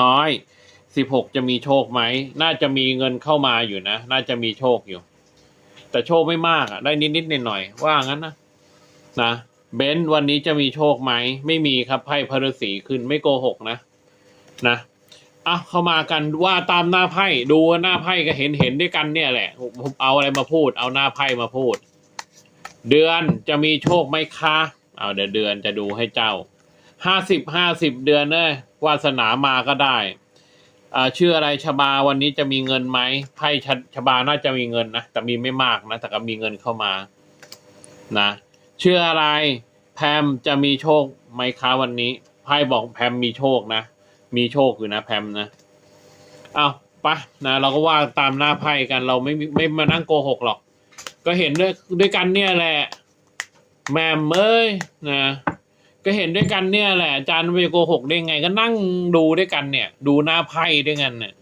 น้อยสิบหกจะมีโชคไหม น่าจะมีเงินเข้ามาอยู่นะ น่าจะมีโชคอยู่ แต่โชคไม่มากอะได้นิดๆหน่อยๆว่างั้นนะนะเบนซ์วันนี้จะมีโชคไหม ไม่มีครับไพ่พฤษีขึ้นไม่โกหกนะ นะอะเข้ามากันว่าตามหน้าไพ่ดูหน้าไพ่ก็เห็นเห็นด้วยกันเนี่ยแหละผมเอาอะไรมาพูด เอาหน้าไพ่มาพูด เดือนจะมีโชคไหมคะ เอาเดี๋ยวเดือนจะดูให้เจ้า ห้าสิบห้าสิบเดือนเลยวาสนามาก็ได้อ่าชื่ออะไรชบาวันนี้จะมีเงินไหมไพ่ชชบาน่าจะมีเงินนะแต่มีไม่มากนะแต่ก็มีเงินเข้ามานะชื่ออะไรแพมจะมีโชคไหมคะวันนี้ไพ่บอกแพมมีโชคนะ มีโชคอยู่นะแพมนะเอาปะนะเราก็ว่าตามหน้าไพ่กัน เราไม่ไม่มานั่งโกหกหรอก ก็เห็นด้วยด้วยกันเนี่ยแหละแมมเอ้ยนะ ก็เห็นด้วยกันเนี่ยแหละอาจารย์ไปโกหกได้ไง ก็นั่งดูด้วยกันเนี่ย ดูหน้าไพ่ด้วยกันเนี่ย